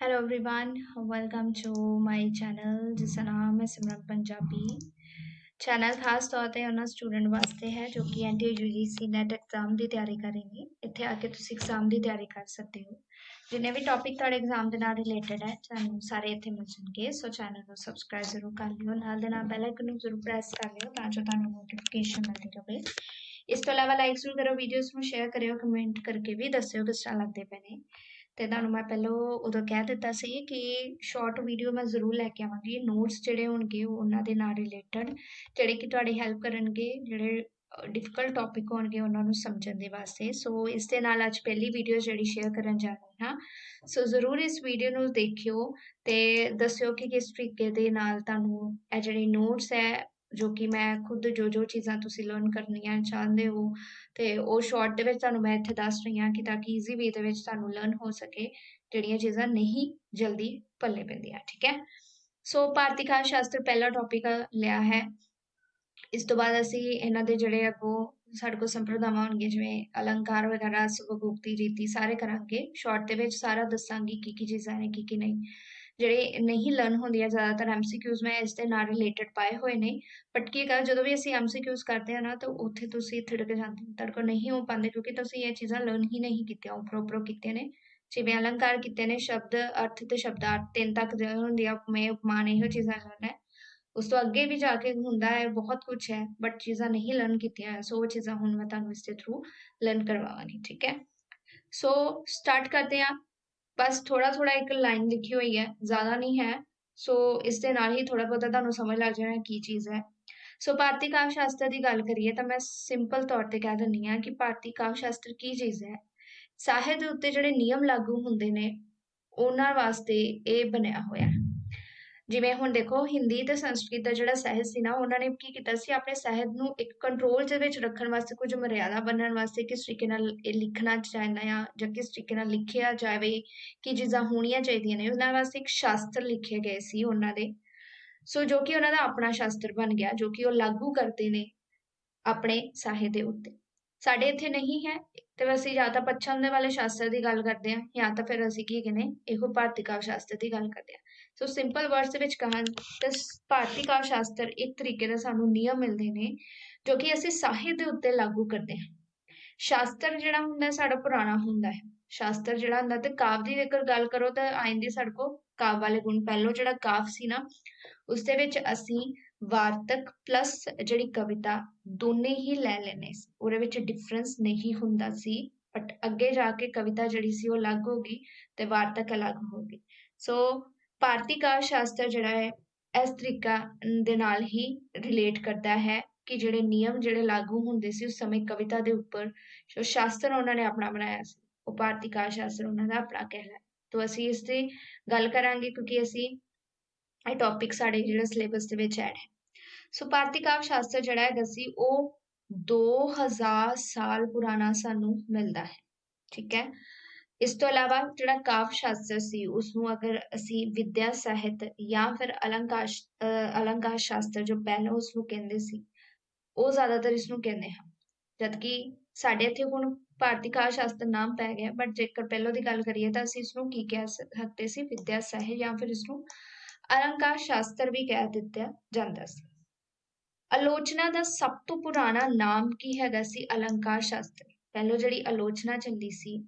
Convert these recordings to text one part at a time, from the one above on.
hello everyone welcome to my channel ਜਿਸ ਦਾ ਨਾਮ ਹੈ ਸਿਮਰਨ ਪੰਜਾਬੀ ਚੈਨਲ ਖਾਸ ਤੌਰ ਤੇ ਉਹਨਾਂ ਸਟੂਡੈਂਟ ਵਾਸਤੇ ਹੈ ਜੋ ਕਿ ਐਨਟੀ ਯੂਜੀਸੀ ਨੈਟ ਐਗਜ਼ਾਮ ਦੀ ਤਿਆਰੀ ਕਰ ਰਹੇ ਨੇ ਇੱਥੇ ਆ ਕੇ ਤੁਸੀਂ ਐਗਜ਼ਾਮ ਦੀ ਤਿਆਰੀ ਕਰ ਸਕਦੇ ਹੋ ਜਿੰਨੇ ਵੀ ਟੌਪਿਕ ਤੁਹਾਡੇ ਐਗਜ਼ਾਮ ਦੇ ਨਾਲ ਰਿਲੇਟਡ ਹੈ ਤੁਹਾਨੂੰ ਸਾਰੇ ਇੱਥੇ ਮਿਲ ਜਾਣਗੇ ਸੋ ਚੈਨਲ ਨੂੰ ਸਬਸਕ੍ਰਾਈਬ ਜ਼ਰੂਰ ਕਰ ਲਿਓ ਨਾਲ ਦੇ ਨਾਲ ਬੈਲ ਆਈਕਨ ਨੂੰ ਜ਼ਰੂਰ ਪ੍ਰੈਸ ਕਰ ਲਿਓ ਤਾਂ ਜੋ ਤੁਹਾਨੂੰ ਨੋਟੀਫਿਕੇਸ਼ਨ ਮਿਲਦੀ ਰਹੇ ਇਸ ਤੋਂ ਇਲਾਵਾ ਲਾਈਕ ਜ਼ਰੂਰ ਕਰੋ ਵੀਡੀਓਜ਼ ਨੂੰ ਸ਼ੇਅਰ ਕਰਿਓ ਕਮੈਂਟ ਕਰਕੇ ਵੀ ਦੱਸਿਓ ਕਿਸ ਤਰ੍ਹਾਂ ਲੱਗਦੇ ਪਏ ਨੇ ਤੇ ਤੁਹਾਨੂੰ ਮੈਂ ਪਹਿਲਾਂ ਉਦੋਂ ਕਹਿ ਦਿੱਤਾ ਸੀ ਕਿ ਸ਼ਾਰਟ ਵੀਡੀਓ ਮੈਂ ਜ਼ਰੂਰ ਲੈ ਕੇ ਆਵਾਂਗੀ। ਨੋਟਸ ਜਿਹੜੇ ਹੋਣਗੇ ਉਹਨਾਂ ਦੇ ਨਾਲ ਰਿਲੇਟਡ ਜਿਹੜੇ ਕਿ ਤੁਹਾਡੀ ਹੈਲਪ ਕਰਨਗੇ, ਜਿਹੜੇ ਡਿਫਿਕਲਟ ਟੌਪਿਕ ਹੋਣਗੇ ਉਹਨਾਂ ਨੂੰ ਸਮਝਣ ਦੇ ਵਾਸਤੇ। ਸੋ ਇਸ ਦੇ ਨਾਲ ਅੱਜ ਪਹਿਲੀ ਵੀਡੀਓ ਜਿਹੜੀ ਸ਼ੇਅਰ ਕਰਨ ਜਾ ਰਹੀ ਹਾਂ। ਸੋ ਜ਼ਰੂਰ ਇਸ ਵੀਡੀਓ ਨੂੰ ਦੇਖਿਓ ਤੇ ਦੱਸਿਓ ਕਿ ਕਿਸ ਤਰੀਕੇ ਦੇ ਨਾਲ ਤੁਹਾਨੂੰ ਇਹ ਜਿਹੜੇ ਨੋਟਸ ਹੈ ਜੋ ਕਿ ਮੈਂ ਖੁਦ ਜੋ ਜੋ ਚੀਜ਼ਾਂ ਤੁਸੀਂ ਲਰਨ ਕਰਨੀਆਂ ਚਾਹੁੰਦੇ ਹੋ ਤੇ ਉਹ ਸ਼ਾਰਟ ਦੇ ਵਿੱਚ ਤੁਹਾਨੂੰ ਮੈਂ ਇੱਥੇ ਦੱਸ ਰਹੀ ਹਾਂ ਕਿ ਤਾਂ ਕਿ ਈਜ਼ੀ ਵੇ ਦੇ ਵਿੱਚ ਤੁਹਾਨੂੰ ਲਰਨ ਹੋ ਸਕੇ, ਜਿਹੜੀਆਂ ਚੀਜ਼ਾਂ ਨਹੀਂ ਜਲਦੀ ਪੱਲੇ ਪੈਂਦੀਆਂ, ਠੀਕ ਹੈ? ਸੋ ਭਾਰਤੀ ਖਾਸ ਸ਼ਾਸਤਰ ਪਹਿਲਾ ਟੌਪਿਕ ਲਿਆ ਹੈ। ਇਸ ਤੋਂ ਬਾਅਦ ਅਸੀਂ ਇਹਨਾਂ ਦੇ ਜਿਹੜੇ ਅੱਗੋਂ ਸਾਡੇ ਕੋਲ ਸੰਪਰਦਾਵਾਂ ਹੋਣਗੀਆਂ, ਜਿਵੇਂ ਅਲੰਕਾਰ ਵਗੈਰਾ ਸੁਭਗੁਪਤੀ ਰੀਤੀ ਸਾਰੇ ਕਰਾਂਗੇ। ਸ਼ਾਰਟ ਦੇ ਵਿੱਚ ਸਾਰਾ ਦੱਸਾਂਗੀ ਕੀ ਕੀ ਚੀਜ਼ਾਂ ਨੇ, ਕੀ ਕੀ ਨਹੀਂ। ਜਿਹੜੇ ਨਹੀਂ ਲਰਨ ਹੁੰਦੀਆਂ ਜ਼ਿਆਦਾਤਰ ਐਮਸੀਕਿਊਜ਼ ਮੈਂ ਇਸ ਦੇ ਨਾਲ ਰਿਲੇਟਡ ਪਾਏ ਹੋਏ ਨੇ। ਬਟ ਕੀ ਕਰ ਜਦੋਂ ਵੀ ਅਸੀਂ ਐਮਸੀਕਿਊਜ਼ ਕਰਦੇ ਹਾਂ ਨਾ, ਤਾਂ ਉੱਥੇ ਤੁਸੀਂ ਥਿੜਕ ਜਾਂਦੇ ਤੁਹਾਡੇ ਕੋਲ ਨਹੀਂ ਹੋ ਪਾਉਂਦੇ, ਕਿਉਂਕਿ ਤੁਸੀਂ ਇਹ ਚੀਜ਼ਾਂ ਲਰਨ ਹੀ ਨਹੀਂ ਕੀਤੀਆਂ ਉਪਰੋਂ ਉਪਰੋਂ ਕੀਤੀਆਂ ਨੇ। ਜਿਵੇਂ ਅਲੰਕਾਰ ਕੀਤੇ ਨੇ, ਸ਼ਬਦ ਅਰਥ ਤੇ ਸ਼ਬਦਾਰਥ ਤਿੰਨ ਤੱਕ ਜਿਹੜੇ ਹੁੰਦੀ ਆ ਉਪਮੇ ਉਪਮਾਨ ਇਹੋ ਚੀਜ਼ਾਂ ਲਰਨ ਹੈ। ਉਸ ਤੋਂ ਅੱਗੇ ਵੀ ਜਾ ਕੇ ਹੁੰਦਾ ਹੈ, ਬਹੁਤ ਕੁਝ ਹੈ ਬਟ ਚੀਜ਼ਾਂ ਨਹੀਂ ਲਰਨ ਕੀਤੀਆਂ, ਸੋ ਉਹ ਚੀਜ਼ਾਂ ਹੁਣ ਮੈਂ ਤੁਹਾਨੂੰ ਇਸ ਦੇ ਥਰੂ ਲਰਨ ਕਰਵਾਵਾਂਗੀ, ਠੀਕ ਹੈ? ਸੋ ਸਟਾਰਟ ਕਰਦੇ ਹਾਂ। ਬਸ ਥੋੜਾ ਥੋੜਾ ਇੱਕ ਲਾਈਨ ਲਿਖੀ ਹੋਈ ਹੈ, ਜ਼ਿਆਦਾ ਨਹੀਂ ਹੈ। ਸੋ ਇਸ ਦੇ ਨਾਲ ਹੀ ਥੋੜਾ ਬਹੁਤਾ ਤੁਹਾਨੂੰ ਸਮਝ ਲੱਗ ਜਾਣਾ ਕੀ ਚੀਜ਼ ਹੈ। ਸੋ ਭਾਰਤੀ ਕਾਵਿ ਸ਼ਾਸਤਰ ਦੀ ਗੱਲ ਕਰੀਏ ਤਾਂ ਮੈਂ ਸਿੰਪਲ ਤੌਰ ਤੇ ਕਹਿ ਦਿੰਨੀ ਆ ਕਿ ਭਾਰਤੀ ਕਾਵਿ ਸ਼ਾਸਤਰ ਕੀ ਚੀਜ਼ ਹੈ? ਸਾਹਿਤ ਦੇ ਉੱਤੇ ਜਿਹੜੇ ਨਿਯਮ ਲਾਗੂ ਹੁੰਦੇ ਨੇ, ਉਹਨਾਂ ਵਾਸਤੇ ਇਹ ਬਣਿਆ ਹੋਇਆ ਹੈ। ਜਿਵੇਂ ਹੁਣ ਦੇਖੋ ਹਿੰਦੀ ਤੇ ਸੰਸਕ੍ਰਿਤ ਦਾ ਜਿਹੜਾ ਸਾਹਿਤ ਸੀ ਨਾ, ਉਹਨਾਂ ਨੇ ਕੀ ਕੀਤਾ ਸੀ, ਆਪਣੇ ਸਾਹਿਤ ਨੂੰ ਇੱਕ ਕੰਟਰੋਲ ਦੇ ਵਿੱਚ ਰੱਖਣ ਵਾਸਤੇ ਕੁਝ ਮਰਿਆਦਾ ਬੰਨਣ ਵਾਸਤੇ ਕਿਸ ਤਰੀਕੇ ਨਾਲ ਇਹ ਲਿਖਣਾ ਚਾਹੀਦਾ ਆ ਜਾਂ ਕਿਸ ਤਰੀਕੇ ਨਾਲ ਲਿਖਿਆ ਜਾਵੇ, ਕੀ ਚੀਜ਼ਾਂ ਹੋਣੀਆਂ ਚਾਹੀਦੀਆਂ ਨੇ, ਉਹਨਾਂ ਵਾਸਤੇ ਇੱਕ ਸ਼ਾਸਤਰ ਲਿਖੇ ਗਏ ਸੀ ਉਹਨਾਂ ਦੇ। ਸੋ ਜੋ ਕਿ ਉਹਨਾਂ ਦਾ ਆਪਣਾ ਸ਼ਾਸਤਰ ਬਣ ਗਿਆ, ਜੋ ਕਿ ਉਹ ਲਾਗੂ ਕਰਦੇ ਨੇ ਆਪਣੇ ਸਾਹਿਤ ਦੇ ਉੱਤੇ। ਸਾਡੇ ਇੱਥੇ ਨਹੀਂ ਹੈ, ਤੇ ਅਸੀਂ ਜਾਂ ਤਾਂ ਪੱਛਮ ਦੇ ਵਾਲੇ ਸ਼ਾਸਤਰ ਦੀ ਗੱਲ ਕਰਦੇ ਹਾਂ, ਜਾਂ ਤਾਂ ਫਿਰ ਅਸੀਂ ਕੀ ਕਹਿੰਦੇ, ਇਹੋ ਭਾਰਤੀ ਕਾਵ ਸ਼ਾਸਤਰ ਦੀ ਗੱਲ ਕਰਦੇ ਹਾਂ। ਸੋ ਸਿੰਪਲ ਵਰਡਸ ਦੇ ਵਿੱਚ ਕਹਾਂ ਤਾਂ ਭਾਰਤੀ ਕਾਵਿ ਸ਼ਾਸਤਰ ਇੱਕ ਤਰੀਕੇ ਦਾ ਸਾਨੂੰ ਨਿਯਮ ਮਿਲਦੇ ਨੇ, ਜੋ ਕਿ ਅਸੀਂ ਸਾਹਿਤ ਦੇ ਉੱਤੇ ਲਾਗੂ ਕਰਦੇ ਹਾਂ। ਸ਼ਾਸਤਰ ਜਿਹੜਾ ਹੁੰਦਾ ਸਾਡਾ ਪੁਰਾਣਾ ਹੁੰਦਾ ਹੈ। ਸ਼ਾਸਤਰ ਜਿਹੜਾ ਹੁੰਦਾ ਤੇ ਕਾਵ ਦੀ ਜੇਕਰ ਗੱਲ ਕਰੋ ਤਾਂ ਆਇੰਦੀ ਸਾਡੇ ਕੋ ਕਾਵ ਵਾਲੇ ਗੁਣ। ਪਹਿਲੋ ਜਿਹੜਾ ਕਾਵ ਸੀ ਨਾ, ਉਸ ਦੇ ਵਿੱਚ ਅਸੀਂ ਵਾਰਤਕ ਪਲੱਸ ਜਿਹੜੀ ਕਵਿਤਾ ਦੋਨੇ ਹੀ ਲੈ ਲੈਣੇ ਸੀ। ਉਹਦੇ ਵਿੱਚ ਡਿਫਰੈਂਸ ਨਹੀਂ ਹੁੰਦਾ ਸੀ ਬਟ ਅੱਗੇ ਜਾ ਕੇ ਕਵਿਤਾ ਜਿਹੜੀ ਸੀ ਉਹ ਅਲੱਗ ਹੋ ਗਈ ਤੇ ਵਾਰਤਕ ਅਲੱਗ ਹੋ ਗਈ। ਸੋ ਭਾਰਤੀ ਕਾਵਿ ਸ਼ਾਸਤਰ ਜਿਹੜਾ ਹੈ, ਇਸ ਤਰੀਕਾ ਦੇ ਨਾਲ ਹੀ ਰਿਲੇਟ ਕਰਦਾ ਹੈ ਕਿ ਜਿਹੜੇ ਨਿਯਮ ਜਿਹੜੇ ਲਾਗੂ ਹੁੰਦੇ ਸੀ, ਉਸ ਸਮੇਂ ਕਵਿਤਾ ਦੇ ਉੱਪਰ, ਜੋ ਸ਼ਾਸਤਰ ਉਹਨਾਂ ਨੇ ਆਪਣਾ ਬਣਾਇਆ ਸੀ, ਉਹ ਭਾਰਤੀ ਕਾਵਿ ਸ਼ਾਸਤਰ ਉਹਨਾਂ ਦਾ ਆਪਣਾ ਕਹਿਲਾ ਤੋਂ ਅਸੀਂ ਇਸ ਤੇ ਗੱਲ ਕਰਾਂਗੇ ਕਿਉਂਕਿ ਅਸੀਂ ਇਹ ਟੌਪਿਕ ਸਾਡੇ ਜਿਹੜਾ ਸਿਲੇਬਸ ਦੇ ਵਿੱਚ ਐਡ ਹੈ। ਸੋ ਭਾਰਤੀ ਕਾਵਿ ਸ਼ਾਸਤਰ ਜਿਹੜਾ ਹੈਗਾ ਸੀ, ਉਹ 2000 ਸਾਲ ਪੁਰਾਣਾ ਸਾਨੂੰ ਮਿਲਦਾ ਹੈ, ਠੀਕ ਹੈ? ਇਸ ਤੋਂ ਇਲਾਵਾ ਜਿਹੜਾ ਕਾਵ ਸ਼ਾਸਤਰ ਸੀ ਉਸ ਨੂੰ ਅਗਰ ਅਸੀਂ ਵਿਦਿਆ, ਸਾਹਿਤ ਜਾਂ ਫਿਰ ਅਲੰਕਾਰ ਅਲੰਕਾਰ ਸ਼ਾਸਤਰ ਜੋ ਪਹਿਲਾਂ ਉਸ ਨੂੰ ਕਹਿੰਦੇ ਸੀ, ਉਹ ਜ਼ਿਆਦਾਤਰ ਇਸ ਨੂੰ ਕਹਿੰਦੇ ਹਨ। ਜਦਕਿ ਸਾਡੇ ਇੱਥੇ ਹੁਣ ਭਾਰਤੀ ਕਾਵ ਸ਼ਾਸਤਰ ਨਾਮ ਪੈ ਗਿਆ ਬਟ ਜੇਕਰ ਪਹਿਲਾਂ ਦੀ ਗੱਲ ਕਰੀਏ ਤਾਂ ਅਸੀਂ ਇਸ ਨੂੰ ਕੀ ਕਹਿ ਸਕਦੇ ਸੀ? ਵਿਦਿਆ, ਸਾਹਿਤ ਜਾਂ ਫਿਰ ਇਸ ਨੂੰ ਅਲੰਕਾਰ ਸ਼ਾਸਤਰ ਵੀ ਕਹਿ ਦਿੱਤਾ ਜਾਂਦਾ ਸੀ। ਆਲੋਚਨਾ ਦਾ ਸਭ ਤੋਂ ਪੁਰਾਣਾ ਨਾਮ ਕੀ ਹੈਗਾ ਸੀ? ਅਲੰਕਾਰ ਸ਼ਾਸਤਰ। ਪਹਿਲੋ ਜਿਹੜੀ ਆਲੋਚਨਾ ਚੱਲੀ ਸੀ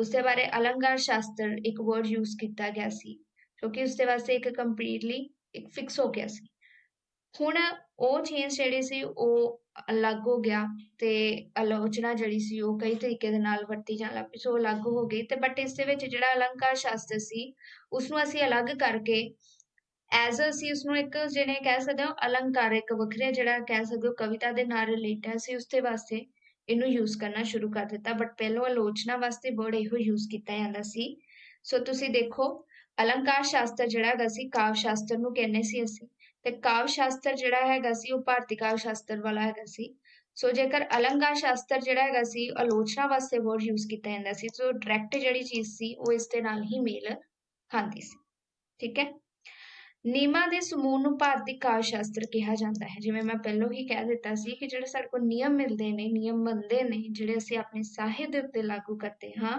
ਉਸ ਬਾਰੇ ਅਲੰਕਾਰ ਸ਼ਾਸਤਰ ਇੱਕ ਵਰਡ ਯੂਜ਼ ਕੀਤਾ ਗਿਆ ਸੀ ਕਿਉਂਕਿ ਉਸ ਵਾਸਤੇ ਇੱਕ ਕੰਪਲੀਟਲੀ ਇੱਕ ਫਿਕਸ ਹੋ ਗਿਆ ਸੀ। ਹੁਣ ਉਹ ਚੇਂਜ ਜਿਹੜੀ ਸੀ ਉਹ ਅਲੱਗ ਹੋ ਗਿਆ ਤੇ ਆਲੋਚਨਾ ਜਿਹੜੀ ਸੀ ਉਹ ਕਈ ਤਰੀਕੇ ਦੇ ਨਾਲ ਵਰਤੀ ਜਾਣ ਲੱਗ ਪਈ, ਸੋ ਅਲੱਗ ਹੋ ਗਈ ਤੇ ਬਟ ਇਸ ਦੇ ਵਿੱਚ ਜਿਹੜਾ ਅਲੰਕਾਰ ਸ਼ਾਸਤਰ ਸੀ ਉਸ ਨੂੰ ਅਸੀਂ ਅਲੱਗ ਕਰਕੇ ਐਜ਼ ਅਸੀਂ ਉਸ ਨੂੰ ਇੱਕ ਜਿਹਨੇ ਕਹਿ ਸਕਦੇ ਹਾਂ ਅਲੰਕਾਰਿਕ ਵੱਖਰੇ ਜਿਹੜਾ ਕਹਿ ਸਕਦੇ ਹੋ ਕਵਿਤਾ ਦੇ ਨਾਲ ਰਿਲੇਟਡ ਸੀ ਉਸ ਦੇ ਵਾਸਤੇ ਇਹਨੂੰ ਯੂਜ਼ ਕਰਨਾ ਸ਼ੁਰੂ ਕਰ ਦਿੱਤਾ ਬਟ ਪਹਿਲਾਂ ਆਲੋਚਨਾ ਵਾਸਤੇ ਵਰਡ ਇਹੋ ਯੂਜ਼ ਕੀਤਾ ਜਾਂਦਾ ਸੀ। ਸੋ ਤੁਸੀਂ ਦੇਖੋ, ਅਲੰਕਾਰ ਸ਼ਾਸਤਰ ਜਿਹੜਾ ਹੈਗਾ ਸੀ, ਕਾਵ ਸ਼ਾਸਤਰ ਨੂੰ ਕਹਿੰਦੇ ਸੀ ਅਸੀਂ। ਤੇ ਕਾਵ ਸ਼ਾਸਤਰ ਜਿਹੜਾ ਹੈਗਾ ਸੀ, ਉਹ ਭਾਰਤੀ ਕਾਵ ਸ਼ਾਸਤਰ ਵਾਲਾ ਹੈਗਾ ਸੀ। ਸੋ ਜੇਕਰ ਅਲੰਕਾਰ ਸ਼ਾਸਤਰ ਜਿਹੜਾ ਹੈਗਾ ਸੀ, ਆਲੋਚਨਾ ਵਾਸਤੇ ਵਰਡ ਯੂਜ਼ ਕੀਤਾ ਜਾਂਦਾ ਸੀ ਸੋ ਡਾਇਰੈਕਟ ਜਿਹੜੀ ਚੀਜ਼ ਸੀ, ਉਹ ਇਸ ਦੇ ਨਾਲ ਹੀ ਮੇਲ ਖਾਂਦੀ ਸੀ। ਠੀਕ ਹੈ? ਨਿਯਮਾਂ ਦੇ ਸਮੂਹ ਨੂੰ ਭਾਰਤੀ ਕਾਵ ਸ਼ਾਸਤਰ ਕਿਹਾ ਜਾਂਦਾ ਹੈ। ਜਿਵੇਂ ਮੈਂ ਪਹਿਲਾਂ ਹੀ ਕਹਿ ਦਿੱਤਾ ਸੀ ਕਿ ਜਿਹੜੇ ਸਾਡੇ ਕੋਲ ਨਿਯਮ ਮਿਲਦੇ ਨੇ, ਨਿਯਮ ਬਣਦੇ ਨੇ, ਜਿਹੜੇ ਅਸੀਂ ਆਪਣੇ ਸਾਹਿਤ ਦੇ ਉੱਤੇ ਲਾਗੂ ਕਰਦੇ ਹਾਂ,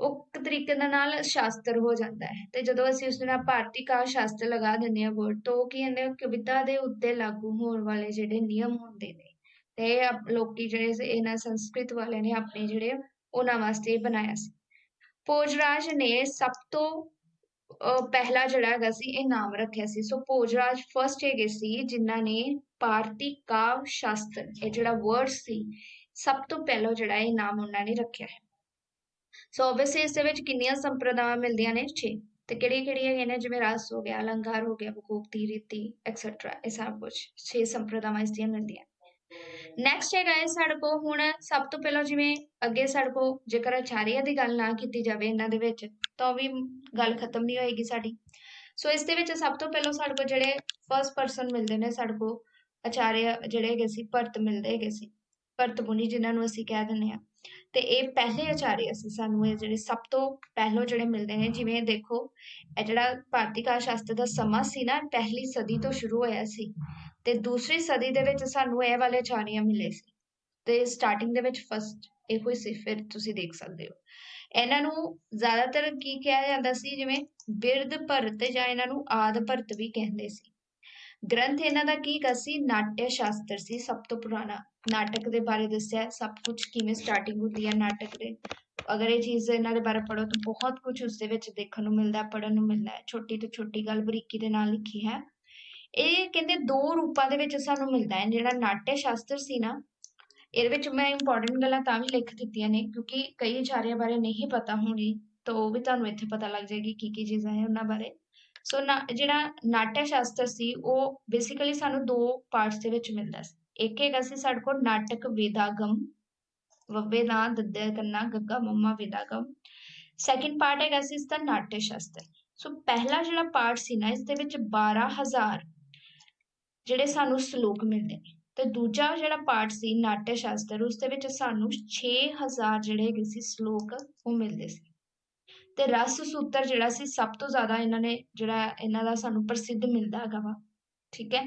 ਉਹ ਇੱਕ ਤਰੀਕੇ ਦੇ ਨਾਲ ਸ਼ਾਸਤਰ ਹੋ ਜਾਂਦਾ ਹੈ। ਤੇ ਜਦੋਂ ਅਸੀਂ ਉਸ ਨਾਲ ਭਾਰਤੀ ਕਾਲ ਸ਼ਾਸਤਰ ਲਗਾ ਦਿੰਦੇ ਹਾਂ ਵਰਡ ਤੋਂ ਕੀ ਕਹਿੰਦੇ ਕਵਿਤਾ ਦੇ ਉੱਤੇ ਲਾਗੂ ਹੋਣ ਵਾਲੇ ਜਿਹੜੇ ਨਿਯਮ ਹੁੰਦੇ ਨੇ, ਤੇ ਲੋਕੀ ਜਿਹੜੇ ਇਹਨਾਂ ਸੰਸਕ੍ਰਿਤ ਵਾਲਿਆਂ ਨੇ ਆਪਣੇ ਜਿਹੜੇ, ਉਹਨਾਂ ਵਾਸਤੇ ਬਣਾਇਆ ਸੀ। ਭੋਜਰਾਜ ਨੇ ਸਭ ਤੋਂ ਪਹਿਲਾ ਜਿਹੜਾ ਹੈਗਾ ਸੀ, ਇਹ ਨਾਮ ਰੱਖਿਆ ਸੀ। ਸੋ ਭੋਜਰਾਜ ਫਰਸਟ ਹੈਗੇ ਸੀ, ਜਿਨ੍ਹਾਂ ਨੇ ਭਾਰਤੀ ਕਾਵ ਸ਼ਾਸਤਰ ਇਹ ਜਿਹੜਾ ਵਰਡ ਸੀ, ਸਭ ਤੋਂ ਪਹਿਲਾਂ ਜਿਹੜਾ ਇਹ ਨਾਮ ਉਹਨਾਂ ਨੇ ਰੱਖਿਆ ਹੈ। ਸੋ ਆਬਵੀਅਸਲੀ ਇਸ ਦੇ ਵਿੱਚ ਕਿੰਨੀਆਂ ਸੰਪਰਦਾਵਾਂ ਮਿਲਦੀਆਂ ਨੇ? 6 ਤੇ ਕਿਹੜੀਆਂ ਕਿਹੜੀਆਂ ਹੈਗੀਆਂ ਨੇ? ਜਿਵੇਂ ਰਸ ਹੋ ਗਿਆ, ਅਲੰਕਾਰ ਹੋ ਗਿਆ ਬਕੂਪਤੀ ਰੀਤੀ ਐਕਸੈਟਰਾ ਇਹ ਸਭ ਕੁਝ 6 ਸੰਪਰਦਾਵਾਂ ਇਸ ਦੀਆਂ ਮਿਲਦੀਆਂ। ਨੈਕਸਟ ਹੈਗਾ ਹੈ ਸਾਡੇ ਕੋਲ ਹੁਣ ਸਭ ਤੋਂ ਪਹਿਲਾਂ ਜਿਵੇਂ ਅੱਗੇ ਸਾਡੇ ਕੋਲ ਜੇਕਰ ਅਚਾਰੀਆ ਦੀ ਗੱਲ ਨਾ ਕੀਤੀ ਜਾਵੇ ਇਹਨਾਂ ਦੇ ਵਿੱਚ, ਤਾਂ ਵੀ ਗੱਲ ਖਤਮ ਨਹੀਂ ਹੋਏਗੀ ਸਾਡੀ। ਸੋ ਇਸ ਦੇ ਵਿੱਚ ਸਭ ਤੋਂ ਪਹਿਲਾਂ ਸਾਡੇ ਕੋਲ ਜਿਹੜੇ ਫਰਸਟ ਪਰਸਨ ਮਿਲਦੇ ਨੇ ਸਾਡੇ ਕੋਲ ਅਚਾਰੀਆ ਜਿਹੜੇ ਹੈਗੇ ਸੀ, ਭਰਤ ਮਿਲਦੇ ਹੈਗੇ ਸੀ। ਭਰਤ ਮੁਨੀ ਜਿਨ੍ਹਾਂ ਨੂੰ ਅਸੀਂ ਕਹਿ ਦਿੰਦੇ ਆ ਤੇ ਇਹ ਪਹਿਲੇ ਆਚਾਰੀਆ ਸੀ ਸਾਨੂੰ, ਇਹ ਜਿਹੜੇ ਸਭ ਤੋਂ ਪਹਿਲੋ ਜਿਹੜੇ ਮਿਲਦੇ ਨੇ, ਜਿਵੇਂ ਦੇਖੋ, ਇਹ ਜਿਹੜਾ ਭਾਰਤੀ ਕਾਲ ਸ਼ਾਸਤਰ ਦਾ ਸਮਾਂ ਸੀ ਨਾ ਪਹਿਲੀ ਸਦੀ ਤੋਂ ਸ਼ੁਰੂ ਹੋਇਆ ਸੀ। ਤੇ ਦੂਸਰੀ ਸਦੀ ਦੇ ਵਿੱਚ ਸਾਨੂੰ ਇਹ ਵਾਲੇ ਆਚਾਰੀਆ ਮਿਲੇ ਸੀ। ਤੇ ਸਟਾਰਟਿੰਗ ਦੇ ਵਿੱਚ ਫਸਟ ਇਹੋ ਹੀ ਸੀ, ਫਿਰ ਤੁਸੀਂ ਦੇਖ ਸਕਦੇ ਹੋ। ਇਹਨਾਂ ਨੂੰ ਜ਼ਿਆਦਾਤਰ ਕੀ ਕਿਹਾ ਜਾਂਦਾ ਸੀ, ਜਿਵੇਂ ਬਿਰਧ ਭਰਤ ਜਾਂ ਇਹਨਾਂ ਨੂੰ ਆਦ ਭਰਤ ਵੀ ਕਹਿੰਦੇ ਸੀ। ਗ੍ਰੰਥ ਇਹਨਾਂ ਦਾ ਕੀ ਸੀ ਨਾਟਯ ਸ਼ਾਸਤਰ ਸੀ, ਸਭ ਤੋਂ ਪੁਰਾਣਾ। ਨਾਟਕ ਦੇ ਬਾਰੇ ਦੱਸਿਆ, ਸਭ ਕੁਝ ਕਿਵੇਂ ਸਟਾਰਟਿੰਗ ਹੁੰਦੀ ਹੈ ਨਾਟਕ ਦੇ। ਅਗਰ ਇਹ ਚੀਜ਼ ਇਹਨਾਂ ਦੇ ਬਾਰੇ ਪੜੋ ਤਾਂ ਬਹੁਤ ਕੁਝ ਉਸ ਦੇ ਵਿੱਚ ਦੇਖਣ ਨੂੰ ਮਿਲਦਾ ਪੜਨ ਨੂੰ ਮਿਲਦਾ ਹੈ। ਛੋਟੀ ਤੋਂ ਛੋਟੀ ਗੱਲ ਬਰੀਕੀ ਦੇ ਨਾਲ ਲਿਖੀ ਹੈ। ਇਹ ਕਹਿੰਦੇ ਦੋ ਰੂਪਾਂ ਦੇ ਵਿੱਚ ਸਾਨੂੰ ਮਿਲਦਾ ਹੈ, ਜਿਹੜਾ ਨਾਟਯ ਸ਼ਾਸਤਰ ਸੀ ਨਾ, ਇਹਦੇ ਵਿੱਚ ਮੈਂ ਇੰਪੋਰਟੈਂਟ ਗੱਲਾਂ ਤਾਂ ਵੀ ਲਿਖ ਦਿੱਤੀਆਂ ਨੇ, ਕਿਉਂਕਿ ਕਈ ਆਚਾਰੀਆਂ ਬਾਰੇ ਨਹੀਂ ਪਤਾ ਹੋਣੀ, ਤਾਂ ਉਹ ਵੀ ਤੁਹਾਨੂੰ ਇੱਥੇ ਪਤਾ ਲੱਗ ਜਾਏਗੀ ਕੀ ਕੀ ਚੀਜ਼ਾਂ ਹੈ ਉਹਨਾਂ ਬਾਰੇ। ਸੋ ਨਾ, ਜਿਹੜਾ ਨਾਟਯ ਸ਼ਾਸਤਰ ਸੀ, ਉਹ ਬੇਸਿਕਲੀ ਸਾਨੂੰ ਦੋ ਪਾਰਟਸ ਦੇ ਵਿੱਚ ਮਿਲਦਾ ਸੀ। ਇੱਕ ਹੈਗਾ ਸੀ ਸਾਡੇ ਕੋਲ ਨਾਟਕ ਵੇਦਾਗਮ, ਵੱਬੇ ਨਾ ਦੱਦੇ ਕੰਨਾ ਗੱਗਾ ਮੰਮਾ ਵੇਦਾਗਮ। ਸੈਕਿੰਡ ਪਾਰਟ ਹੈਗਾ ਸੀ ਇਸ ਦਾ ਨਾਟਯ ਸ਼ਾਸਤਰ ਸੋ ਪਹਿਲਾ ਜਿਹੜਾ ਪਾਰਟ ਸੀ ਨਾ, ਇਸ ਦੇ ਵਿੱਚ 12000 ਜਿਹੜੇ ਸਾਨੂੰ ਸ਼ਲੋਕ ਮਿਲਦੇ ਨੇ। ਤੇ ਦੂਜਾ ਜਿਹੜਾ ਪਾਠ ਸੀ ਨਾਟਯ ਸ਼ਾਸਤਰ, ਉਸ ਦੇ ਵਿੱਚ ਸਾਨੂੰ 6000 ਜਿਹੜੇ ਹੈਗੇ ਸੀ ਸ਼ਲੋਕ ਉਹ ਮਿਲਦੇ ਸੀ। ਤੇ ਰਸ ਸੂਤਰ ਜਿਹੜਾ ਸੀ, ਸਭ ਤੋਂ ਜ਼ਿਆਦਾ ਇਹਨਾਂ ਨੇ ਜਿਹੜਾ ਇਹਨਾਂ ਦਾ ਸਾਨੂੰ ਪ੍ਰਸਿੱਧ ਮਿਲਦਾ ਹੈਗਾ ਵਾ, ਠੀਕ ਹੈ?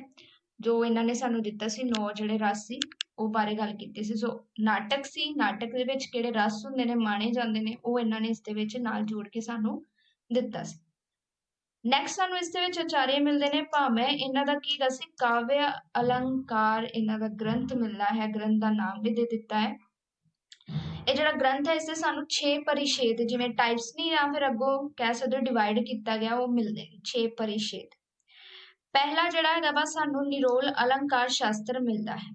ਜੋ ਇਹਨਾਂ ਨੇ ਸਾਨੂੰ ਦਿੱਤਾ ਸੀ ਨੌ ਜਿਹੜੇ ਰਸ ਸੀ, ਉਹ ਬਾਰੇ ਗੱਲ ਕੀਤੀ ਸੀ। ਸੋ ਨਾਟਕ ਸੀ, ਨਾਟਕ ਦੇ ਵਿੱਚ ਕਿਹੜੇ ਰਸ ਹੁੰਦੇ ਨੇ, ਮਾਣੇ ਜਾਂਦੇ ਨੇ, ਉਹ ਇਹਨਾਂ ਨੇ ਇਸ ਦੇ ਵਿੱਚ ਨਾਲ ਜੋੜ ਕੇ ਸਾਨੂੰ ਦਿੱਤਾ ਸੀ। ਨੈਕਸਟ ਸਾਨੂੰ ਇਸ ਦੇ ਵਿੱਚ ਆਚਾਰੀਆ ਮਿਲਦੇ ਨੇ, ਭਾਵੇਂ ਇਹਨਾਂ ਦਾ ਕੀ ਸੀ ਕਾਵਿ ਅਲੰਕਾਰ ਇਹਨਾਂ ਦਾ ਗ੍ਰੰਥ ਮਿਲਦਾ ਹੈ, ਗ੍ਰੰਥ ਦਾ ਨਾਮ ਵੀ ਦੇ ਦਿੱਤਾ ਹੈ। ਇਹ ਜਿਹੜਾ ਗ੍ਰੰਥ ਹੈ, ਇਸ ਦੇ ਸਾਨੂੰ 6 ਪਰਿਛੇਦ, ਜਿਵੇਂ ਟਾਈਪਸ ਨਹੀਂ ਜਾਂ ਫਿਰ ਅੱਗੋਂ ਕਹਿ ਸਕਦੇ ਡਿਵਾਈਡ ਕੀਤਾ ਗਿਆ, ਉਹ ਮਿਲਦੇ ਨੇ 6 ਪਰਿਛੇਦ। ਪਹਿਲਾ ਜਿਹੜਾ ਹੈਗਾ ਵਾ, ਸਾਨੂੰ ਨਿਰੋਲ ਅਲੰਕਾਰ ਸ਼ਾਸਤਰ ਮਿਲਦਾ ਹੈ,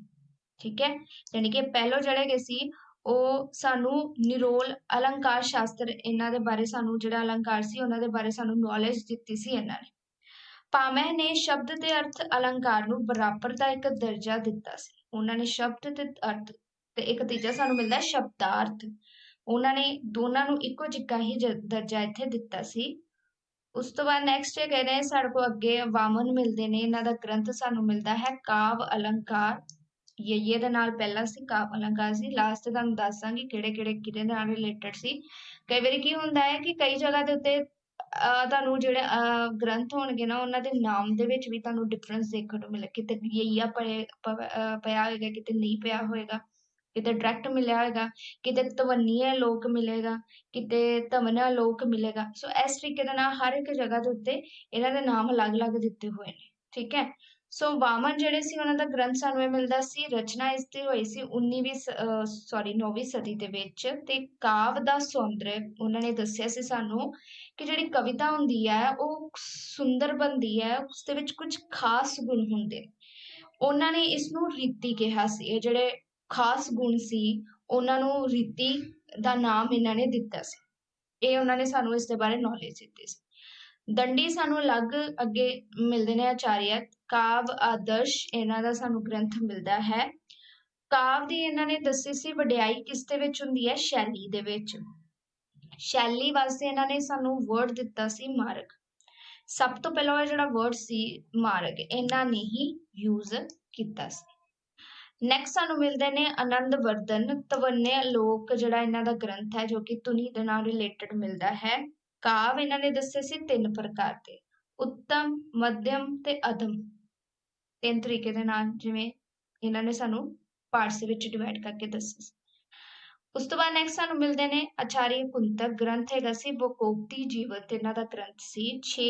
ਠੀਕ ਹੈ? ਯਾਨੀ ਕਿ ਪਹਿਲੋ ਜਿਹੜੇ ਗਏ ਸੀ ਉਹ ਸਾਨੂੰ ਨਿਰੋਲ ਅਲੰਕਾਰ ਸ਼ਾਸਤਰ ਇਹਨਾਂ ਦੇ ਬਾਰੇ ਸਾਨੂੰ ਜਿਹੜਾ ਅਲੰਕਾਰ ਸੀ, ਉਹਨਾਂ ਦੇ ਬਾਰੇ ਸਾਨੂੰ ਨੌਲੇਜ ਦਿੱਤੀ ਸੀ ਇਹਨਾਂ ਨੇ। ਪਾਮਹਿ ਨੇ ਸ਼ਬਦ ਤੇ ਅਰਥ ਅਲੰਕਾਰ ਨੂੰ ਬਰਾਬਰ ਦਾ ਇੱਕ ਦਰਜਾ ਦਿੱਤਾ ਸੀ। ਉਹਨਾਂ ਨੇ ਸ਼ਬਦ ਤੇ ਅਰਥ ਤੇ ਇੱਕ ਤੀਜਾ ਸਾਨੂੰ ਮਿਲਦਾ ਸ਼ਬਦਾਰਥ। ਉਹਨਾਂ ਨੇ ਦੋਨਾਂ ਨੂੰ ਇੱਕੋ ਜਿਹਾ ਹੀ ਦਰਜਾ ਇੱਥੇ ਦਿੱਤਾ ਸੀ। ਉਸ ਤੋਂ ਬਾਅਦ ਨੈਕਸਟ ਇਹ ਕਹਿੰਦੇ ਸਾਡੇ ਕੋਲ ਅੱਗੇ ਵਾਮਨ ਮਿਲਦੇ ਨੇ, ਇਹਨਾਂ ਦਾ ਗ੍ਰੰਥ ਸਾਨੂੰ ਮਿਲਦਾ ਹੈ ਕਾਵ ਅਲੰਕਾਰ। ਇਹ ਦੇ ਨਾਲ ਪਹਿਲਾ ਸੀ ਕਾਵ ਅਲੰਕਾਰ ਸੀ ਲਾਸਟ ਤੁਹਾਨੂੰ ਦੱਸਾਂਗੀ ਕਿਹੜੇ ਕਿਹੜੇ ਕਿਹਦੇ ਨਾਲ ਰਿਲੇਟਡ ਸੀ। ਕਈ ਵਾਰੀ ਕੀ ਹੁੰਦਾ ਹੈ ਕਿ ਕਈ ਜਗ੍ਹਾ ਦੇ ਉੱਤੇ ਤੁਹਾਨੂੰ ਜਿਹੜੇ ਗ੍ਰੰਥ ਹੋਣਗੇ ਨਾ, ਉਹਨਾਂ ਦੇ ਨਾਮ ਦੇ ਵਿੱਚ ਵੀ ਤੁਹਾਨੂੰ ਡਿਫਰੈਂਸ ਦੇਖਣ ਨੂੰ ਮਿਲੇ ਕਿਤੇ ਯਈਆ ਪਿਆ ਹੋਏਗਾ, ਕਿਤੇ ਨਹੀਂ ਪਿਆ ਹੋਏਗਾ, ਕਿਤੇ ਡਾਇਰੈਕਟ ਮਿਲਿਆ ਹੋਏਗਾ, ਕਿਤੇ ਤਵੰਨੀਆ ਲੋਕ ਮਿਲੇਗਾ, ਕਿਤੇ ਤਵਨਾ ਲੋਕ ਮਿਲੇਗਾ। ਸੋ ਇਸ ਤਰੀਕੇ ਦੇ ਨਾਲ ਹਰ ਇੱਕ ਜਗ੍ਹਾ ਦੇ ਉੱਤੇ ਇਹਨਾਂ ਦੇ ਨਾਮ ਅਲੱਗ-ਅਲੱਗ ਦਿੱਤੇ ਹੋਏ ਨੇ। ਠੀਕ ਹੈ? ਸੋ ਵਾਮਨ ਜਿਹੜੇ ਸੀ, ਉਹਨਾਂ ਦਾ ਗ੍ਰੰਥ ਸਾਨੂੰ ਇਹ ਮਿਲਦਾ ਸੀ, ਰਚਨਾ ਇਸ ਤੇ ਹੋਈ ਸੀ 19ਵੀਂ ਸੌਰੀ 9ਵੀਂ ਸਦੀ ਦੇ ਵਿੱਚ ਤੇ ਕਾਵ ਦਾ ਸੌਂਦਰ ਉਹਨਾਂ ਨੇ ਦੱਸਿਆ ਸੀ ਸਾਨੂੰ ਕਿ ਜਿਹੜੀ ਕਵਿਤਾ ਹੁੰਦੀ ਹੈ, ਉਹ ਸੁੰਦਰ ਬਣਦੀ ਹੈ, ਉਸ ਦੇ ਵਿੱਚ ਕੁਝ ਖਾਸ ਗੁਣ ਹੁੰਦੇ। ਉਹਨਾਂ ਨੇ ਇਸ ਨੂੰ ਰੀਤੀ ਕਿਹਾ ਸੀ, ਇਹ ਜਿਹੜੇ ਖਾਸ ਗੁਣ ਸੀ, ਉਹਨਾਂ ਨੂੰ ਰੀਤੀ ਦਾ ਨਾਮ ਇਹਨਾਂ ਨੇ ਦਿੱਤਾ ਸੀ। ਇਹ ਉਹਨਾਂ ਨੇ ਸਾਨੂੰ ਇਸ ਦੇ ਬਾਰੇ ਨੌਲੇਜ ਦਿੱਤੀ ਸੀ। ਦੰਡੀ ਸਾਨੂੰ ਅਲੱਗ ਅੱਗੇ ਮਿਲਦੇ ਨੇ ਆਚਾਰੀਆ ਕਾਵਿ ਆਦਰਸ਼ ਇਹਨਾਂ ਦਾ ਸਾਨੂੰ ਗ੍ਰੰਥ ਮਿਲਦਾ ਹੈ। ਕਾਵਿ ਦੀ ਇਹਨਾਂ ਨੇ ਦੱਸੀ ਸੀ ਵਡਿਆਈ ਕਿਸ ਦੇ ਵਿੱਚ ਹੁੰਦੀ ਹੈ? ਸ਼ੈਲੀ ਦੇ ਵਿੱਚ। ਸ਼ੈਲੀ ਵਾਸਤੇ ਇਹਨਾਂ ਨੇ ਸਾਨੂੰ ਵਰਡ ਦਿੱਤਾ ਸੀ ਮਾਰਗ। ਸਭ ਤੋਂ ਪਹਿਲਾਂ ਜਿਹੜਾ ਵਰਡ ਸੀ ਮਾਰਗ, ਇਹਨਾਂ ਨੇ ਹੀ ਯੂਜ਼ ਕੀਤਾ ਸੀ। ਨੈਕਸਟ ਸਾਨੂੰ ਮਿਲਦੇ ਨੇ ਆਨੰਦ ਵਰਧਨ, ਤਵੰਨੇ ਲੋਕ ਜਿਹੜਾ ਇਹਨਾਂ ਦਾ ਗ੍ਰੰਥ ਹੈ ਜੋ ਕਿ ਤੁਨੀ ਦੇ ਨਾਲ ਰਿਲੇਟਡ ਮਿਲਦਾ ਹੈ। ਕਾਵ ਇਹਨਾਂ ਨੇ ਦੱਸੇ ਸੀ ਤਿੰਨ ਪ੍ਰਕਾਰ ਦੇ, ਉੱਤਮ ਮੱਧਮ ਤੇ ਅਧਮ। ਤਿੰਨ ਤਰੀਕੇ ਦੇ ਨਾਲ ਜਿਵੇਂ ਇਹਨਾਂ ਨੇ ਸਾਨੂੰ ਪਾਰਟਸ ਵਿੱਚ ਡਿਵਾਈਡ ਕਰਕੇ ਦੱਸਿਆ ਉਸ ਤੋਂ ਬਾਅਦ ਨੈਕਸਟ ਸਾਨੂੰ ਮਿਲਦੇ ਨੇ ਆਚਾਰੀਆ ਕੁੰਤਕ ਗ੍ਰੰਥ ਹੈਗਾ ਸੀ ਵਕੋਕਤੀ ਜੀਵਤ ਇਹਨਾਂ ਦਾ ਗ੍ਰੰਥ ਸੀ। 6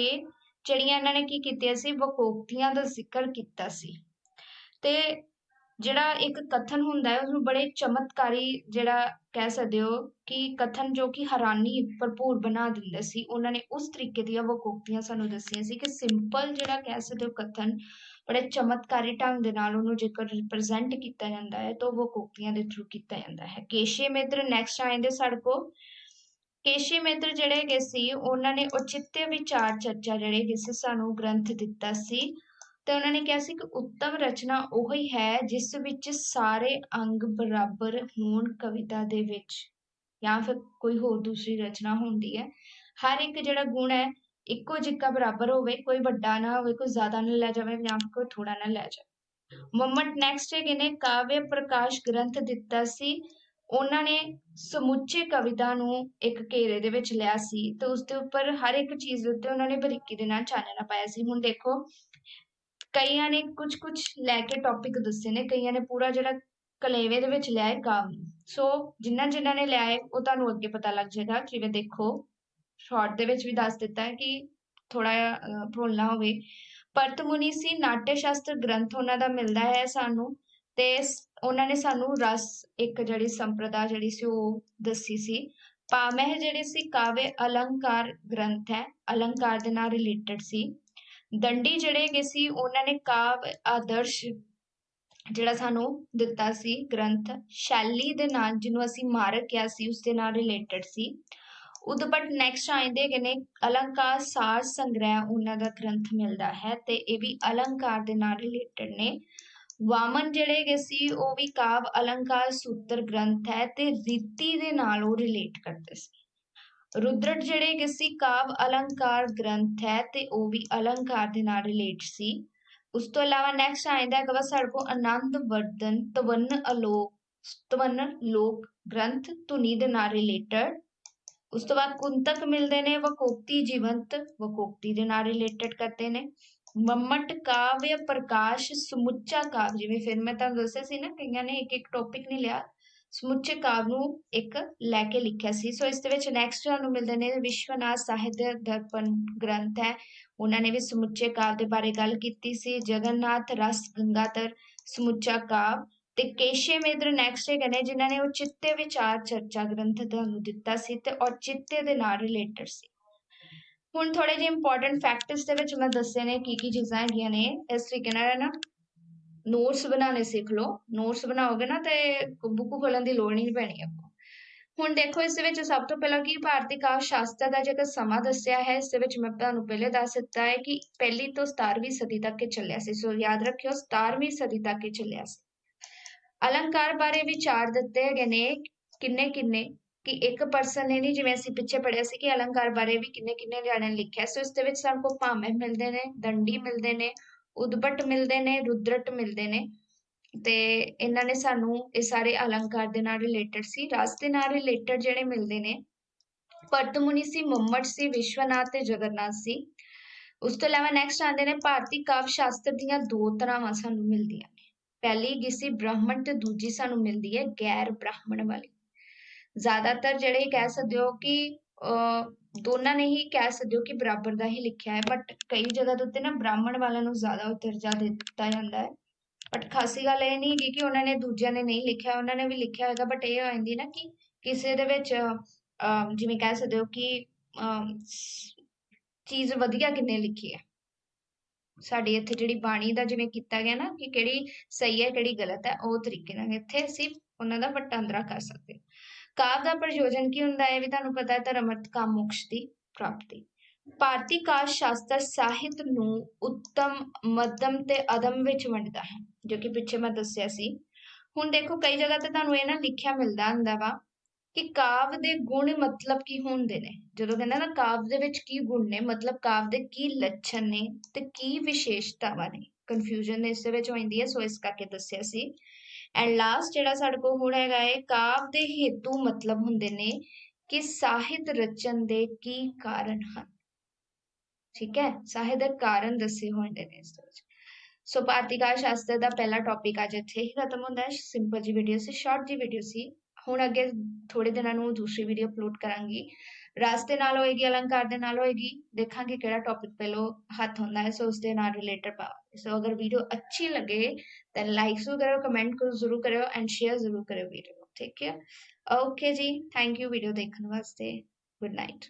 ਜਿਹੜੀਆਂ ਇਹਨਾਂ ਨੇ ਕੀ ਕੀਤੀਆਂ ਸੀ? ਵਕੋਕਤੀਆਂ ਦਾ ਜ਼ਿਕਰ ਕੀਤਾ ਸੀ। ਤੇ ਜਿਹੜਾ ਇੱਕ ਕਥਨ ਹੁੰਦਾ ਹੈ, ਉਸਨੂੰ ਬੜੇ ਚਮਤਕਾਰੀ ਜਿਹੜਾ ਕਹਿ ਸਕਦੇ ਹੋ ਕਿ ਕਥਨ ਜੋ ਕਿ ਹੈਰਾਨੀ ਭਰਪੂਰ ਬਣਾ ਦਿੰਦਾ ਸੀ, ਉਹਨਾਂ ਨੇ ਉਸ ਤਰੀਕੇ ਦੀਆਂ ਵਕੋਕਤੀਆਂ ਸਾਨੂੰ ਦੱਸੀਆਂ ਸੀ ਕਿ ਸਿੰਪਲ ਜਿਹੜਾ ਕਹਿ ਸਕਦੇ ਹੋ ਕਥਨ ਬੜੇ ਚਮਤਕਾਰੀ ਢੰਗ ਦੇ ਨਾਲ ਉਹਨੂੰ ਜੇਕਰ ਰਿਪਰੈਜ਼ੈਂਟ ਕੀਤਾ ਜਾਂਦਾ ਹੈ, ਤਾਂ ਉਹ ਕੋਕਤੀਆਂ ਦੇ ਥਰੂ ਕੀਤਾ ਜਾਂਦਾ ਹੈ। ਕੇਸ਼ੇ ਮਿੱਤਰ ਨੈਕਸਟ ਆਏਂਦੇ ਸਾਡੇ ਕੋ ਕੇਸ਼ੀ ਮਿੱਤਰ ਜਿਹੜੇ ਹੈਗੇ ਸੀ, ਉਹਨਾਂ ਨੇ ਔਚਿਤਯ ਵਿਚਾਰ ਚਰਚਾ ਜਿਹੜੇ ਹੈਗੇ ਸੀ, ਸਾਨੂੰ ਗ੍ਰੰਥ ਦਿੱਤਾ ਸੀ। ਤੇ ਉਹਨਾਂ ਨੇ ਕਿਹਾ ਸੀ ਕਿ ਉੱਤਮ ਰਚਨਾ ਉਹੀ ਹੈ, ਜਿਸ ਵਿੱਚ ਸਾਰੇ ਅੰਗ ਬਰਾਬਰ ਹੋਣ ਕਵਿਤਾ ਦੇ ਵਿੱਚ। ਜਾਂ ਫਿਰ ਕੋਈ ਹੋਰ ਦੂਸਰੀ ਰਚਨਾ ਹੁੰਦੀ ਹੈ। ਹਰ ਇੱਕ ਜਿਹੜਾ ਗੁਣ ਹੈ ਇੱਕੋ ਜਿੱਕਾ ਬਰਾਬਰ ਹੋਵੇ, ਕੋਈ ਵੱਡਾ ਨਾ ਹੋਵੇ, ਕੋਈ ਜ਼ਿਆਦਾ ਨਾ ਲੈ ਜਾਵੇ, ਜਾਂ ਕੋਈ ਥੋੜਾ ਨਾ ਲੈ ਜਾਵੇ। ਮੁਹੰਮਦ ਨੈਕਸਟ ਹੈਗੇ ਨੇ ਕਾਵਿ ਪ੍ਰਕਾਸ਼ ਗ੍ਰੰਥ ਦਿੱਤਾ ਸੀ। ਉਹਨਾਂ ਨੇ ਸਮੁੱਚੇ ਕਵਿਤਾ ਨੂੰ ਇੱਕ ਘੇਰੇ ਦੇ ਵਿੱਚ ਲਿਆ ਸੀ ਤੇ ਉਸ ਦੇ ਉੱਪਰ ਹਰ ਇੱਕ ਚੀਜ਼ ਦੇ ਉੱਤੇ ਉਹਨਾਂ ਨੇ ਬਰੀਕੀ ਦੇ ਨਾਲ ਚਾਨਣਾ ਪਾਇਆ ਸੀ। ਹੁਣ ਦੇਖੋ, ਕਈਆਂ ਨੇ ਕੁਝ ਕੁਝ ਲੈ ਕੇ ਟੌਪਿਕ ਦੱਸੇ ਨੇ, ਕਈਆਂ ਨੇ ਪੂਰਾ ਜਿਹੜਾ ਕਲੇਵੇ ਦੇ ਵਿੱਚ ਲਿਆ ਹੈ ਕਾਵਿ ਸੋ ਜਿਨ੍ਹਾਂ ਜਿਨ੍ਹਾਂ ਨੇ ਲਿਆ ਹੈ, ਉਹ ਤੁਹਾਨੂੰ ਅੱਗੇ ਪਤਾ ਲੱਗ ਜਾਏਗਾ। ਜਿਵੇਂ ਦੇਖੋ ਸ਼ਾਰਟ ਦੇ ਵਿੱਚ ਵੀ ਦੱਸ ਦਿੱਤਾ ਹੈ ਕਿ ਥੋੜਾ ਜਿਹਾ ਹੋਵੇ। ਪਰਤ ਮੁਨੀ ਸੀ ਨਾਟਯ ਸ਼ਾਸਤਰ ਗ੍ਰੰਥ ਉਹਨਾਂ ਦਾ ਮਿਲਦਾ ਹੈ ਸਾਨੂੰ ਤੇ ਉਹਨਾਂ ਨੇ ਸਾਨੂੰ ਰਸ, ਇੱਕ ਜਿਹੜੀ ਸੰਪਰਦਾ ਜਿਹੜੀ ਸੀ ਉਹ ਦੱਸੀ ਸੀ। ਪਾਮਹਿ ਜਿਹੜੇ ਸੀ, ਕਾਵੇ ਅਲੰਕਾਰ ਗ੍ਰੰਥ ਹੈ, ਅਲੰਕਾਰ ਦੇ ਨਾਲ ਰਿਲੇਟਡ ਸੀ। ਦੰਡੀ ਜਿਹੜੇ ਹੈਗੇ ਸੀ, ਉਹਨਾਂ ਨੇ ਕਾਵ ਆਦਰਸ਼ ਜਿਹੜਾ ਸਾਨੂੰ ਦਿੱਤਾ ਸੀ ਗ੍ਰੰਥ। ਸ਼ੈਲੀ ਦੇ ਨਾਲ ਜਿਹਨੂੰ ਅਸੀਂ ਮਾਰਕ ਕਿਹਾ ਸੀ, ਉਸ ਦੇ ਨਾਲ ਰਿਲੇਟਡ ਸੀ। ਉਦਪਟ ਨੈਕਸਟ ਆਉਂਦੇ ਹੈਗੇ ਨੇ, ਅਲੰਕਾਰ, ਸਾਰ ਸੰਗ੍ਰਹਿ, ਉਹਨਾਂ ਦਾ ਗ੍ਰੰਥ ਮਿਲਦਾ ਹੈ ਤੇ ਇਹ ਵੀ ਅਲੰਕਾਰ ਦੇ ਨਾਲ ਰਿਲੇਟਡ ਨੇ। ਵਾਮਨ ਜਿਹੜੇ ਹੈਗੇ ਸੀ, ਉਹ ਵੀ ਕਾਵ, ਅਲੰਕਾਰ, ਸੂਤਰ ਗ੍ਰੰਥ ਹੈ ਤੇ ਰੀਤੀ ਦੇ ਨਾਲ ਉਹ ਰਿਲੇਟ ਕਰਦੇ ਸੀ। ਰੁਦਰਟ ਜਿਹੜੇ ਹੈਗੇ ਸੀ, ਕਾਵ, ਅਲੰਕਾਰ ਗ੍ਰੰਥ ਹੈ ਤੇ ਉਹ ਵੀ ਅਲੰਕਾਰ ਦੇ ਨਾਲ ਰਿਲੇਟ ਸੀ। ਉਸ ਤੋਂ ਇਲਾਵਾ ਨੈਕਸਟ ਆਇੰਦਾ ਹੈਗਾ ਸਾਡੇ ਕੋਲ ਆਨੰਦ ਵਰਧਨ, ਤਵਨ ਅਲੋਕ, ਤਵਨ ਲੋਕ ਗ੍ਰੰਥ ਧੁਨੀ ਦੇ ਨਾਲ ਰਿਲੇਟਡ ਉਸ ਤੋਂ ਬਾਅਦ ਕੁੰਤਕ ਮਿਲਦੇ ਨੇ, ਵਕੋਕਤੀ ਜੀਵੰਤ, ਵਕੋਕਤੀ ਦੇ ਨਾਲ ਰਿਲੇਟਡ ਕਰਦੇ ਨੇ। ਮੰਮਟ ਕਾਵਯ ਪ੍ਰਕਾਸ਼ ਸਮੁੱਚਾ ਕਾਵ, ਜਿਵੇਂ ਫਿਰ ਮੈਂ ਤੁਹਾਨੂੰ ਦੱਸਿਆ ਸੀ ਨਾ, ਕਈਆਂ ਨੇ ਇੱਕ ਇੱਕ ਟੌਪਿਕ ਨਹੀਂ ਲਿਆ। ਸਮੁੱਚੇ ਕਾਵ ਨੂੰ ਇੱਕ ਲੈ ਕੇ ਲਿਖਿਆ ਸੀ। ਸੋ ਇਸ ਦੇ ਵਿੱਚ ਨੈਕਸਟ ਤੁਹਾਨੂੰ ਮਿਲਦੇ ਨੇ, ਵਿਸ਼ਵਨਾਥ ਸਾਹਿਤ ਦਰਪਣ ਗ੍ਰੰਥ ਹੈ। ਉਹਨਾਂ ਨੇ ਵੀ ਸਮੁੱਚੇ ਕਾਵ ਦੇ ਬਾਰੇ ਗੱਲ ਕੀਤੀ ਸੀ। ਜਗਨਨਾਥ ਰਸ ਗੰਗਾਧਰ ਸਮੁੱਚਾ ਕਾਵ। ਤੇ ਕੇਸ਼ੇ ਮੇਦਰ ਨੈਕਸਟ ਹੈਗੇ ਨੇ ਜਿਨ੍ਹਾਂ ਨੇ ਉਹ ਚਿੱਤੇ ਵਿਚਾਰ ਚਰਚਾ ਗ੍ਰੰਥ ਤੁਹਾਨੂੰ ਦਿੱਤਾ ਸੀ ਤੇ ਔਰ ਚਿੱਤੇ ਦੇ ਨਾਲ ਰਿਲੇਟਡ ਸੀ। ਹੁਣ ਥੋੜੇ ਜਿਹੇ ਇੰਪੋਰਟੈਂਟ ਫੈਕਟਸ ਦੇ ਵਿੱਚ ਮੈਂ ਦੱਸੇ ਨੇ ਕੀ ਕੀ ਚੀਜ਼ਾਂ ਹੈਗੀਆਂ ਨੇ। ਇਸ ਤਰੀਕੇ ਨਾਲ ਨਾ ਨੋਟਸ ਬਣਾਉਣੇ ਸਿੱਖ ਲਓ। ਨੋਟਸ ਬਣਾਓਗੇ ਨਾ ਤੇ ਬੁੱਕ ਖੋਲਣ ਦੀ ਲੋੜ ਨਹੀਂ ਪੈਣੀ ਆਪਕੋ ਹੁਣ ਦੇਖੋ, ਇਸ ਵਿੱਚ ਸਭ ਤੋਂ ਪਹਿਲਾਂ ਕੀ ਭਾਰਤੀ ਕਾਵ ਸ਼ਾਸਤਰ ਦਾ ਜੇਕਰ ਸਮਾਂ ਦੱਸਿਆ ਹੈ, ਇਸ ਦੇ ਵਿੱਚ ਮੈਂ ਤੁਹਾਨੂੰ ਪਹਿਲੇ ਦੱਸ ਦਿੱਤਾ ਹੈ ਕਿ ਪਹਿਲੀ ਤੋਂ 17ਵੀਂ ਸਦੀ ਤੱਕ ਇਹ ਚੱਲਿਆ ਸੀ। ਸੋ ਯਾਦ ਰੱਖਿਓ 17ਵੀਂ ਸਦੀ ਤੱਕ ਇਹ ਚੱਲਿਆ ਸੀ। ਅਲੰਕਾਰ ਬਾਰੇ ਵਿਚਾਰ ਦਿੱਤੇ ਹੈਗੇ ਨੇ ਕਿੰਨੇ ਕਿੰਨੇ, ਕਿ ਇੱਕ ਪਰਸਨ ਨੇ ਨਹੀਂ ਜਿਵੇਂ ਅਸੀਂ ਪਿੱਛੇ ਪੜਿਆ ਸੀ ਕਿ ਅਲੰਕਾਰ ਬਾਰੇ ਵੀ ਕਿੰਨੇ ਕਿੰਨੇ ਜਾਣਿਆਂ ਨੇ ਲਿਖਿਆ, ਸੋ ਇਸ ਦੇ ਵਿੱਚ ਸਾਨੂੰ ਕੋ ਭਾਵੇਂ ਮਿਲਦੇ ਨੇ, ਦੰਡੀ ਮਿਲਦੇ ਨੇ, ਉਦਬਟ ਮਿਲਦੇ ਨੇ, ਰੁਦਰਟ ਮਿਲਦੇ ਨੇ, ਤੇ ਇਹਨਾਂ ਨੇ ਸਾਨੂੰ ਇਹ ਸਾਰੇ ਅਲੰਕਾਰ ਦੇ ਨਾਲ ਰਿਲੇਟਡ ਸੀ। ਰਸ ਦੇ ਨਾਲ ਰਿਲੇਟਡ ਜਿਹੜੇ ਮਿਲਦੇ ਨੇ ਪਰਤਮੁਨੀ ਸੀ, ਮੁਹੰਮਦ ਸੀ, ਵਿਸ਼ਵਨਾਥ ਤੇ ਜਗਨਨਾਥ ਸੀ। ਉਸ ਤੋਂ ਇਲਾਵਾ ਨੈਕਸਟ ਆਉਂਦੇ ਨੇ ਭਾਰਤੀ ਕਾਵਿ ਸ਼ਾਸਤਰ ਦੀਆਂ ਦੋ ਤਰ੍ਹਾਂਵਾਂ ਸਾਨੂੰ ਮਿਲਦੀਆਂ। ਨੇ ਪਹਿਲੀ ਕਿਸੇ ਬ੍ਰਾਹਮਣ ਤੇ ਦੂਜੀ ਸਾਨੂੰ ਮਿਲਦੀ ਹੈ ਗੈਰ ਬ੍ਰਾਹਮਣ ਵਾਲੀ। ਜ਼ਿਆਦਾਤਰ ਜਿਹੜੇ ਕਹਿ ਸਕਦੇ ਹੋ ਕਿ ਦੋਨਾਂ ਨੇ ਹੀ ਕਹਿ ਸਕਦੇ ਹੋ ਕਿ ਬਰਾਬਰ ਦਾ ਹੀ ਲਿਖਿਆ ਹੈ ਬਟ ਕਈ ਜਗ੍ਹਾ ਦੇ ਉੱਤੇ ਨਾ ਬ੍ਰਾਹਮਣ ਵਾਲਿਆਂ ਨੂੰ ਜ਼ਿਆਦਾ ਦਰਜਾ ਦਿੱਤਾ ਜਾਂਦਾ ਹੈ। ਬਟ ਖਾਸੀ ਗੱਲ ਇਹ ਨਹੀਂ ਹੈਗੀ ਕਿ ਉਹਨਾਂ ਨੇ ਦੂਜਿਆਂ ਨੇ ਨਹੀਂ ਲਿਖਿਆ, ਉਹਨਾਂ ਨੇ ਵੀ ਲਿਖਿਆ ਹੋਵੇਗਾ ਬਟ ਇਹ ਹੋ ਜਾਂਦੀ ਨਾ ਕਿ ਕਿਸੇ ਦੇ ਵਿੱਚ ਜਿਵੇਂ ਕਹਿ ਸਕਦੇ ਹੋ ਕਿ ਚੀਜ਼ ਵਧੀਆ ਕਿੰਨੇ ਲਿਖੀ ਹੈ। ਸਾਡੀ ਇੱਥੇ ਜਿਹੜੀ ਬਾਣੀ ਦਾ ਜਿਵੇਂ ਕੀਤਾ ਗਿਆ ਨਾ ਕਿ ਕਿਹੜੀ ਸਹੀ ਹੈ, ਕਿਹੜੀ ਗਲਤ ਹੈ, ਉਹ ਤਰੀਕੇ ਨਾਲ ਇੱਥੇ ਅਸੀਂ ਉਹਨਾਂ ਦਾ ਵਟਾਂਦਰਾ ਕਰ ਸਕਦੇ ਕਾਵ ਦਾ ਪ੍ਰਯੋਜਨ ਕੀ ਹੁੰਦਾ ਹੈ? ਵੀ ਤੁਹਾਨੂੰ ਪਤਾ ਹੈ, ਧਰਮ ਅਰਥ ਕਾਮ ਮੋਕਸ਼ ਦੀ ਪ੍ਰਾਪਤੀ। ਭਾਰਤੀ ਕਾਵ ਸ਼ਾਸਤਰ ਸਾਹਿਤ ਨੂੰ ਉੱਤਮ, ਮੱਧਮ ਤੇ ਅਦਮ ਵਿੱਚ ਵੰਡਦਾ ਹੈ, ਜੋ ਕਿ ਪਿੱਛੇ ਮੈਂ ਦੱਸਿਆ ਸੀ। ਹੁਣ ਦੇਖੋ, ਕਈ ਜਗ੍ਹਾ ਤੇ ਤੁਹਾਨੂੰ ਇਹ ਨਾ ਲਿਖਿਆ ਮਿਲਦਾ ਹੁੰਦਾ ਵਾ ਕਿ ਕਾਵ ਦੇ ਗੁਣ ਮਤਲਬ ਕੀ ਹੁੰਦੇ ਨੇ? ਜਦੋਂ ਕਹਿੰਦਾ ਨਾ, ਕਾਵ ਦੇ ਵਿੱਚ ਕੀ ਗੁਣ ਨੇ, ਮਤਲਬ ਕਾਵ ਦੇ ਕੀ ਲੱਛਣ ਨੇ ਤੇ ਕੀ ਵਿਸ਼ੇਸ਼ਤਾਵਾਂ ਨੇ? ਕਨਫਿਊਜ਼ਨ ਇਸ ਦੇ ਵਿੱਚ ਹੁੰਦੀ ਹੈ, ਸੋ ਇਸ ਕਰਕੇ ਦੱਸਿਆ ਸੀ। ਐਂਡ ਲਾਸਟ ਜਿਹੜਾ ਸਾਡੇ ਕੋਲ ਹੁਣ ਹੈਗਾ ਹੈ ਕਾਵ ਦੇ ਹੇਤੂ ਮਤਲਬ ਹੁੰਦੇ ਨੇ ਕਿ ਸਾਹਿਤ ਰਚਨ ਦੇ ਕੀ ਕਾਰਨ ਹਨ। ਠੀਕ ਹੈ? ਸਾਹਿਤ ਦੇ ਕਾਰਨ ਦੱਸੇ ਹੋਏ ਨੇ ਇਸ ਵਿੱਚ। ਸੋ ਭਾਰਤੀ ਕਾਲ ਸ਼ਾਸਤਰ ਦਾ ਪਹਿਲਾ ਟੌਪਿਕ ਅੱਜ ਇੱਥੇ ਹੀ ਖਤਮ ਹੁੰਦਾ ਹੈ। ਸਿੰਪਲ ਜੀ ਵੀਡੀਓ ਸੀ ਸ਼ਾਰਟ ਜੀ ਵੀਡੀਓ ਸੀ। ਹੁਣ ਅੱਗੇ ਥੋੜੇ ਦਿਨਾਂ ਨੂੰ ਦੂਸਰੀ ਵੀਡੀਓ ਅਪਲੋਡ ਕਰਾਂਗੀ। ਰਸ ਦੇ ਨਾਲ ਹੋਏਗੀ, ਅਲੰਕਾਰ ਦੇ ਨਾਲ ਹੋਏਗੀ। ਦੇਖਾਂਗੇ ਕਿਹੜਾ ਟੌਪਿਕ ਪਹਿਲੋ ਹੱਥ ਹੁੰਦਾ ਹੈ, ਸੋ ਉਸ ਦੇ ਨਾਲ ਰਿਲੇਟਡ ਪਾਵਾਂਗੇ ਸੋ ਅਗਰ ਵੀਡੀਓ ਅੱਛੀ ਲੱਗੇ, ਤਾਂ ਲਾਈਕ ਜ਼ਰੂਰ ਕਰਿਓ ਕਮੈਂਟ ਕਰੋ ਜ਼ਰੂਰ ਕਰਿਓ ਐਂਡ ਸ਼ੇਅਰ ਜ਼ਰੂਰ ਕਰਿਓ ਵੀਡੀਓ ਨੂੰ, ਠੀਕ ਹੈ? ਓਕੇ ਜੀ ਥੈਂਕ ਯੂ ਵੀਡੀਓ ਦੇਖਣ ਵਾਸਤੇ। Good night